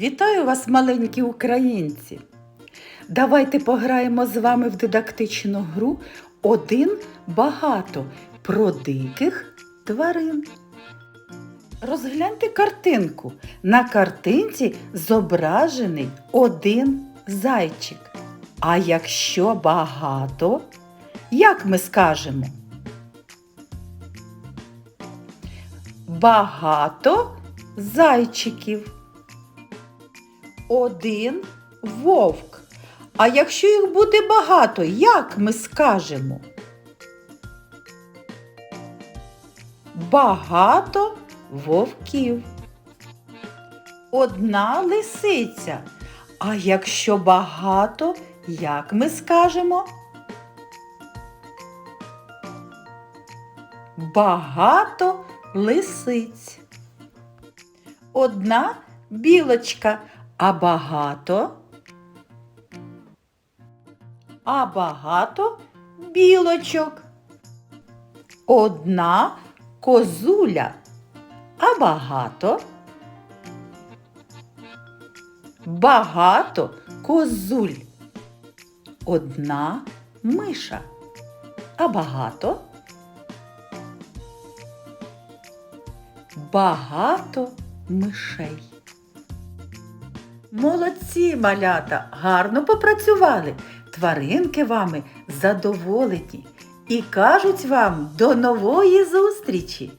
Вітаю вас, маленькі українці! Давайте пограємо з вами в дидактичну гру один багато про диких тварин. Розгляньте картинку. На картинці зображений один зайчик. А якщо багато, як ми скажемо? Багато зайчиків. Один вовк. А якщо їх буде багато, як ми скажемо? Багато вовків. Одна лисиця. А якщо багато, як ми скажемо? Багато лисиць. Одна білочка, а багато. А багато білочок. Одна козуля, а багато. Багато козуль. Одна миша, а багато. Багато мишей. Молодці, малята, гарно попрацювали. Тваринки вами задоволені і кажуть вам до нової зустрічі!